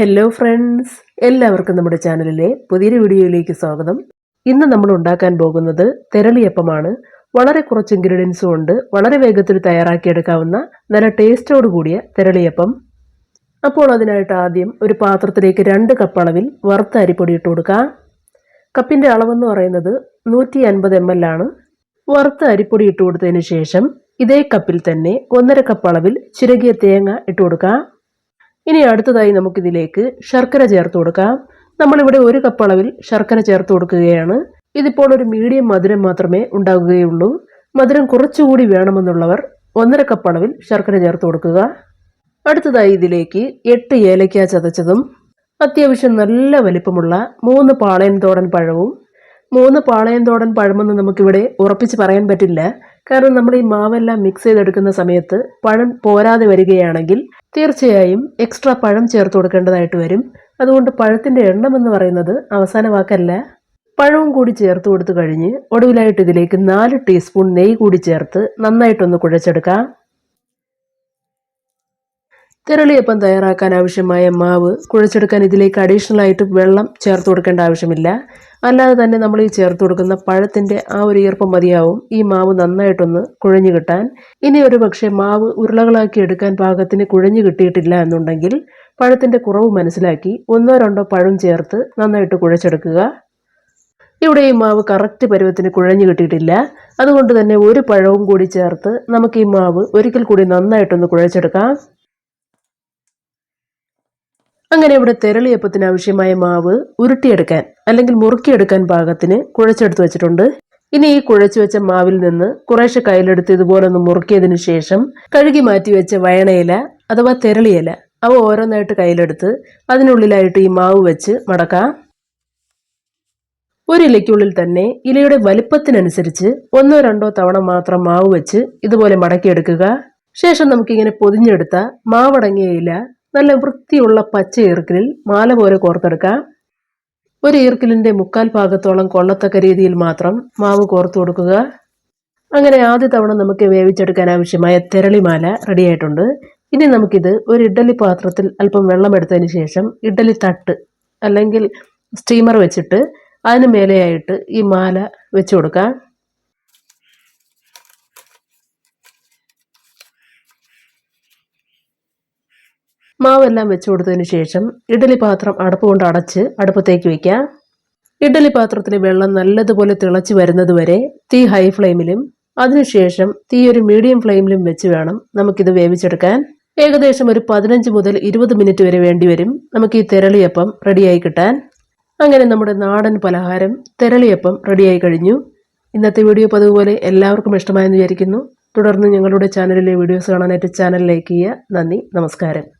Hello friends എല്ലാവർക്കും നമ്മുടെ ചാനലിലെ പുതിയൊരു വീഡിയോയിലേക്ക് സ്വാഗതം. ഇന്ന് നമ്മൾ ഉണ്ടാക്കാൻ പോകുന്നത് തെരളിയപ്പമാണ്. വളരെ കുറച്ച് ഇൻഗ്രീഡിയൻസ് ഉണ്ട് വളരെ വേഗത്തിൽ തയ്യാറാക്കിയെടുക്കാവുന്ന നല്ല ടേസ്റ്റോട് കൂടിയ തെരളിയപ്പം. അപ്പോൾ അതിനായിട്ട് ആദ്യം ഒരു പാത്രത്തിലേക്ക് രണ്ട് കപ്പ് അളവിൽ വറുത്ത അരിപ്പൊടി ഇട്ട് കൊടുക്കാം. കപ്പിന്റെ അളവെന്ന് പറയുന്നത് നൂറ്റി അൻപത് എം എൽ ആണ്. വറുത്ത അരിപ്പൊടി ഇട്ട് കൊടുത്തതിന് ശേഷം ഇതേ കപ്പിൽ തന്നെ ഒന്നര കപ്പ് അളവിൽ ചിരകിയ തേങ്ങ ഇട്ട് കൊടുക്കാം. ഇനി അടുത്തതായി നമുക്കിതിലേക്ക് ശർക്കര ചേർത്ത് കൊടുക്കാം. നമ്മളിവിടെ ഒരു കപ്പ് അളവിൽ ശർക്കര ചേർത്ത് കൊടുക്കുകയാണ്. ഇതിപ്പോൾ ഒരു മീഡിയം മധുരം മാത്രമേ ഉണ്ടാകുകയുള്ളൂ. മധുരം കുറച്ചുകൂടി വേണമെന്നുള്ളവർ ഒന്നര കപ്പ് അളവിൽ ശർക്കര ചേർത്ത് കൊടുക്കുക. അടുത്തതായി ഇതിലേക്ക് എട്ട് ഏലക്ക ചതച്ചതും അത്യാവശ്യം നല്ല വലിപ്പമുള്ള മൂന്ന് പാളയൻ തോടൻ പഴവും. മൂന്ന് പാളയൻ തോടൻ പഴമെന്ന് നമുക്കിവിടെ ഉറപ്പിച്ച് പറയാൻ പറ്റില്ല. കാരണം നമ്മൾ ഈ മാവെല്ലാം മിക്സ് ചെയ്തെടുക്കുന്ന സമയത്ത് പഴം പോരാതെ വരികയാണെങ്കിൽ തീർച്ചയായും എക്സ്ട്രാ പഴം ചേർത്ത് കൊടുക്കേണ്ടതായിട്ട് വരും. അതുകൊണ്ട് പഴത്തിന്റെ എണ്ണം എന്ന് പറയുന്നത് അവസാന വാക്കല്ല. പഴവും കൂടി ചേർത്ത് കൊടുത്തു കഴിഞ്ഞ് ഒടുവിലായിട്ട് ഇതിലേക്ക് നാല് ടീസ്പൂൺ നെയ്യ് കൂടി ചേർത്ത് നന്നായിട്ടൊന്ന് കുഴച്ചെടുക്കാം. തിരളിയപ്പം തയ്യാറാക്കാൻ ആവശ്യമായ മാവ് കുഴച്ചെടുക്കാൻ ഇതിലേക്ക് അഡീഷണൽ ആയിട്ട് വെള്ളം ചേർത്ത് കൊടുക്കേണ്ട ആവശ്യമില്ല. അല്ലാതെ തന്നെ നമ്മൾ ഈ ചേർത്ത് കൊടുക്കുന്ന പഴത്തിന്റെ ആ ഒരു ഈർപ്പം മതിയാവും. ഈ മാവ് നന്നായിട്ടൊന്ന് കുഴഞ്ഞു കിട്ടാൻ. ഇനി ഒരു പക്ഷേ മാവ് ഉരുളകളാക്കി എടുക്കാൻ പാകത്തിന് കുഴഞ്ഞു കിട്ടിയിട്ടില്ല എന്നുണ്ടെങ്കിൽ പഴത്തിന്റെ കുറവ് മനസ്സിലാക്കി ഒന്നോ രണ്ടോ പഴം ചേർത്ത് നന്നായിട്ട് കുഴച്ചെടുക്കുക. ഇവിടെ ഈ മാവ് കറക്റ്റ് പരുവത്തിന് കുഴഞ്ഞു കിട്ടിയിട്ടില്ല. അതുകൊണ്ട് തന്നെ ഒരു പഴവും കൂടി ചേർത്ത് നമുക്ക് ഈ മാവ് ഒരിക്കൽ കൂടി നന്നായിട്ടൊന്ന് കുഴച്ചെടുക്കാം. അങ്ങനെ ഇവിടെ തെരളിയപ്പത്തിന് ആവശ്യമായ മാവ് ഉരുട്ടിയെടുക്കാൻ അല്ലെങ്കിൽ മുറുക്കിയെടുക്കാൻ പാകത്തിന് കുഴച്ചെടുത്ത് വെച്ചിട്ടുണ്ട്. ഇനി ഈ കുഴച്ചു വെച്ച മാവിൽ നിന്ന് കുറേശ്ശെ കയ്യിലെടുത്ത് ഇതുപോലെ ഒന്ന് മുറുക്കിയതിനു ശേഷം കഴുകി മാറ്റി വെച്ച വയണയില അഥവാ തെരളിയില അവ ഓരോന്നായിട്ട് കയ്യിലെടുത്ത് അതിനുള്ളിലായിട്ട് ഈ മാവ് വെച്ച് മടക്കാം. ഒരു ഇലയ്ക്കുള്ളിൽ തന്നെ ഇലയുടെ വലിപ്പത്തിനനുസരിച്ച് ഒന്നോ രണ്ടോ തവണ മാത്രം മാവ് വെച്ച് ഇതുപോലെ മടക്കിയെടുക്കുക. ശേഷം നമുക്കിങ്ങനെ പൊതിഞ്ഞെടുത്ത മാവടങ്ങിയ ഇല നല്ല വൃത്തിയുള്ള പച്ച ഈർക്കിലിൽ മാല പോലെ കോർത്തെടുക്കാം. ഒരു ഈർക്കിലിന്റെ മുക്കാൽ ഭാഗത്തോളം കൊള്ളത്തക്ക രീതിയിൽ മാത്രം മാവ് കോർത്തു കൊടുക്കുക. അങ്ങനെ ആദ്യ തവണ നമുക്ക് വേവിച്ചെടുക്കാൻ ആവശ്യമായ തെരളിമാല റെഡിയായിട്ടുണ്ട് ഇനി നമുക്കിത് ഒരു ഇഡ്ഡലി പാത്രത്തിൽ അല്പം വെള്ളം എടുത്തതിന് ശേഷം ഇഡ്ഡലി തട്ട് അല്ലെങ്കിൽ സ്റ്റീമർ വെച്ചിട്ട് അതിന് മേലെയായിട്ട് ഈ മാല വെച്ചു കൊടുക്കാം. മാവെല്ലാം വെച്ചു കൊടുത്തതിന് ശേഷം ഇഡലി പാത്രം അടുപ്പ് കൊണ്ട് അടച്ച് അടുപ്പത്തേക്ക് വയ്ക്കാം ഇഡലി പാത്രത്തിലെ വെള്ളം നല്ലതുപോലെ തിളച്ച് വരുന്നതുവരെ തീ ഹൈ ഫ്ലെയിമിലും അതിനുശേഷം തീ ഒരു മീഡിയം ഫ്ലെയിമിലും വെച്ച് വേണം നമുക്കിത് വേവിച്ചെടുക്കാൻ. ഏകദേശം ഒരു പതിനഞ്ച് മുതൽ ഇരുപത് മിനിറ്റ് വരെ വേണ്ടിവരും നമുക്ക് ഈ തെരളിയപ്പം റെഡിയായി കിട്ടാൻ. അങ്ങനെ നമ്മുടെ നാടൻ പലഹാരം തെരളിയപ്പം റെഡിയായി കഴിഞ്ഞു. ഇന്നത്തെ വീഡിയോ പതിവുപോലെ എല്ലാവർക്കും ഇഷ്ടമായെന്ന് വിചാരിക്കുന്നു. തുടർന്ന് ഞങ്ങളുടെ ചാനലിലെ വീഡിയോസ് കാണാനായിട്ട് ചാനൽ ലൈക്ക് ചെയ്യുക. നന്ദി നമസ്കാരം.